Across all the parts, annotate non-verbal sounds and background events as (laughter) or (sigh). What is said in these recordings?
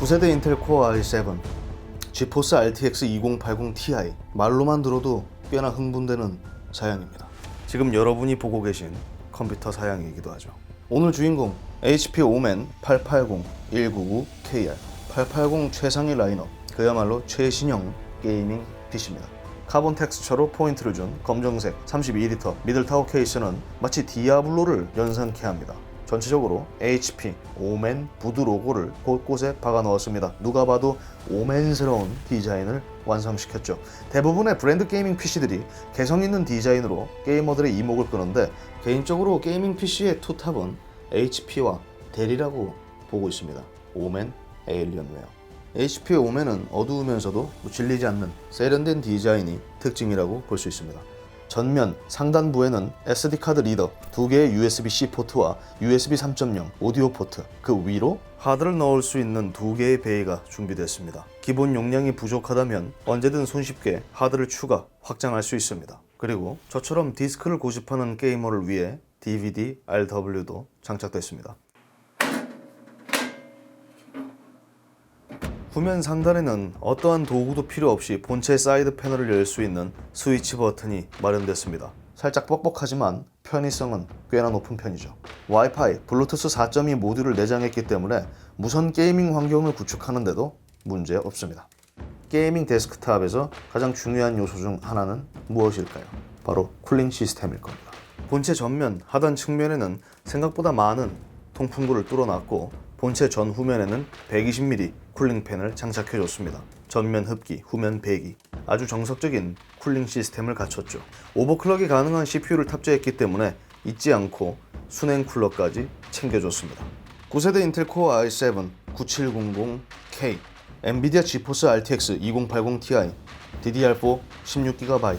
9세대 인텔 코어 i7 지포스 RTX 2080 Ti 말로만 들어도 꽤나 흥분되는 사양입니다. 지금 여러분이 보고 계신 컴퓨터 사양이기도 하죠. 오늘 주인공 HP 오멘 880 199KR 880 최상위 라인업 그야말로 최신형 게이밍 PC입니다. 카본 텍스처로 포인트를 준 검정색 32리터 미들타워 케이스는 마치 디아블로를 연상케 합니다. 전체적으로 HP 오멘 부드 로고를 곳곳에 박아 넣었습니다. 누가 봐도 오멘스러운 디자인을 완성시켰죠. 대부분의 브랜드 게이밍 PC들이 개성 있는 디자인으로 게이머들의 이목을 끄는데 개인적으로 게이밍 PC의 투탑은 HP와 델이라고 보고 있습니다. 오멘 에일리언웨어. HP 오멘은 어두우면서도 질리지 않는 세련된 디자인이 특징이라고 볼 수 있습니다. 전면 상단부에는 SD 카드 리더, 두 개의 USB-C 포트와 USB 3.0 오디오 포트, 그 위로 하드를 넣을 수 있는 두 개의 베이가 준비됐습니다. 기본 용량이 부족하다면 언제든 손쉽게 하드를 추가, 확장할 수 있습니다. 그리고 저처럼 디스크를 고집하는 게이머를 위해 DVD, RW도 장착됐습니다. 후면 상단에는 어떠한 도구도 필요 없이 본체 사이드 패널을 열 수 있는 스위치 버튼이 마련됐습니다. 살짝 뻑뻑하지만 편의성은 꽤나 높은 편이죠. 와이파이, 블루투스 4.2 모듈을 내장했기 때문에 무선 게이밍 환경을 구축하는데도 문제 없습니다. 게이밍 데스크탑에서 가장 중요한 요소 중 하나는 무엇일까요? 바로 쿨링 시스템일 겁니다. 본체 전면 하단 측면에는 생각보다 많은 통풍구를 뚫어놨고 본체 전 후면에는 120mm 쿨링팬을 장착해줬습니다. 전면 흡기, 후면 배기. 아주 정석적인 쿨링 시스템을 갖췄죠. 오버클럭이 가능한 CPU를 탑재했기 때문에 잊지 않고 순행 쿨러까지 챙겨줬습니다. 9세대 인텔 코어 i7 9700K, 엔비디아 지포스 RTX 2080 Ti, DDR4 16GB,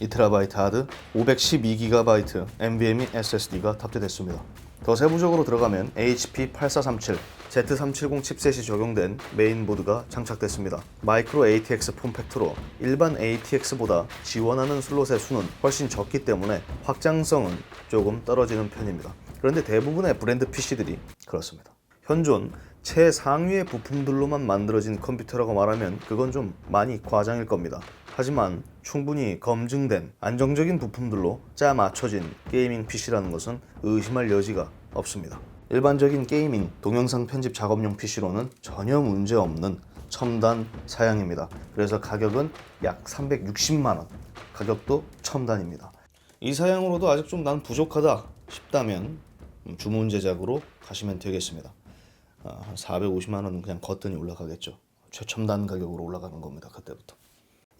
2TB 하드, 512GB NVMe SSD가 탑재됐습니다. 더 세부적으로 들어가면 HP 8437, Z370 칩셋이 적용된 메인보드가 장착됐습니다. 마이크로 ATX 폼팩트로 일반 ATX보다 지원하는 슬롯의 수는 훨씬 적기 때문에 확장성은 조금 떨어지는 편입니다. 그런데 대부분의 브랜드 PC들이 그렇습니다. 현존 최상위의 부품들로만 만들어진 컴퓨터라고 말하면 그건 좀 많이 과장일 겁니다. 하지만 충분히 검증된 안정적인 부품들로 짜 맞춰진 게이밍 PC라는 것은 의심할 여지가 없습니다. 일반적인 게이밍, 동영상 편집 작업용 PC로는 전혀 문제 없는 첨단 사양입니다. 그래서 가격은 약 360만 원. 가격도 첨단입니다. 이 사양으로도 아직 좀 난 부족하다 싶다면 음, 주문 제작으로 가시면 되겠습니다. 아, 한 450만 원은 그냥 거뜬히 올라가겠죠. 최첨단 가격으로 올라가는 겁니다. 그때부터.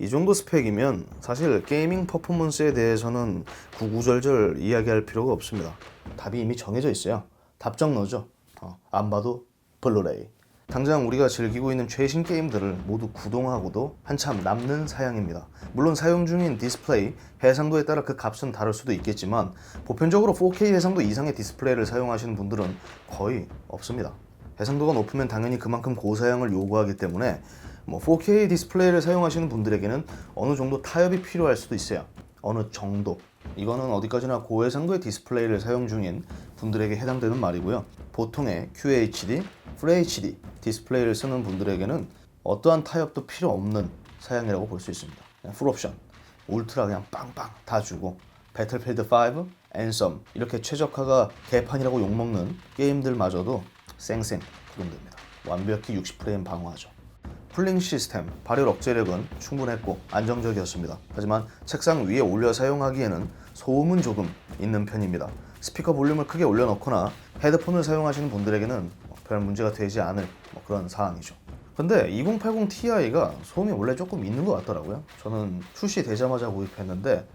이 정도 스펙이면 사실 게이밍 퍼포먼스에 대해서는 구구절절 이야기할 필요가 없습니다. 답이 이미 정해져 있어요. 답정너죠. 어, 안 봐도 블루레이. 당장 우리가 즐기고 있는 최신 게임들을 모두 구동하고도 한참 남는 사양입니다. 물론 사용 중인 디스플레이, 해상도에 따라 그 값은 다를 수도 있겠지만 보편적으로 4K 해상도 이상의 디스플레이를 사용하시는 분들은 거의 없습니다. 해상도가 높으면 당연히 그만큼 고사양을 요구하기 때문에 뭐 4K 디스플레이를 사용하시는 분들에게는 어느 정도 타협이 필요할 수도 있어요. 어느 정도. 이거는 어디까지나 고해상도의 디스플레이를 사용 중인 분들에게 해당되는 말이고요. 보통의 QHD, FHD 디스플레이를 쓰는 분들에게는 어떠한 타협도 필요 없는 사양이라고 볼 수 있습니다. 풀옵션, 울트라 그냥 빵빵 다 주고 배틀필드 5, 앤썸 이렇게 최적화가 개판이라고 욕먹는 게임들마저도 쌩쌩 구동됩니다. 완벽히 60프레임 방어하죠. 쿨링 시스템, 발열 억제력은 충분했고 안정적이었습니다. 하지만 책상 위에 올려 사용하기에는 소음은 조금 있는 편입니다. 스피커 볼륨을 크게 올려놓거나 헤드폰을 사용하시는 분들에게는 별 문제가 되지 않을 뭐 그런 사항이죠. 근데 2080 Ti가 소음이 원래 조금 있는 것 같더라고요. 저는 출시되자마자 구입했는데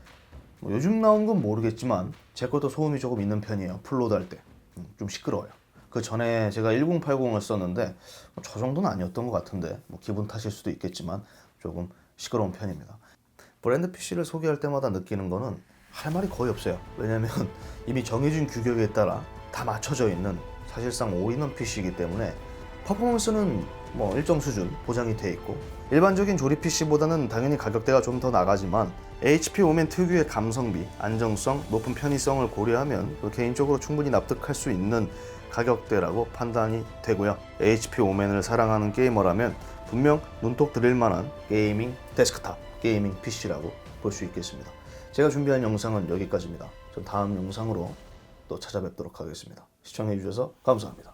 뭐 요즘 나온 건 모르겠지만 제 것도 소음이 조금 있는 편이에요. 풀로드 할 때. 음, 좀 시끄러워요. 그 전에 제가 1080을 썼는데 뭐저 정도는 아니었던 것 같은데 뭐 기분 탓일 수도 있겠지만 조금 시끄러운 편입니다. 브랜드 PC를 소개할 때마다 느끼는 거는 할 말이 거의 없어요. 왜냐면 (laughs) 이미 정해진 규격에 따라 다 맞춰져 있는 사실상 올인원 PC이기 때문에 퍼포먼스는 뭐 일정 수준 보장이 돼 있고 일반적인 조립 PC보다는 당연히 가격대가 좀 더 나가지만 HP 오멘 특유의 감성비, 안정성, 높은 편의성을 고려하면 개인적으로 충분히 납득할 수 있는 가격대라고 판단이 되고요. HP 오멘을 사랑하는 게이머라면 분명 눈독 들일 만한 게이밍 데스크탑, 게이밍 PC라고 볼 수 있겠습니다. 제가 준비한 영상은 여기까지입니다. 전 다음 영상으로 또 찾아뵙도록 하겠습니다. 시청해주셔서 감사합니다.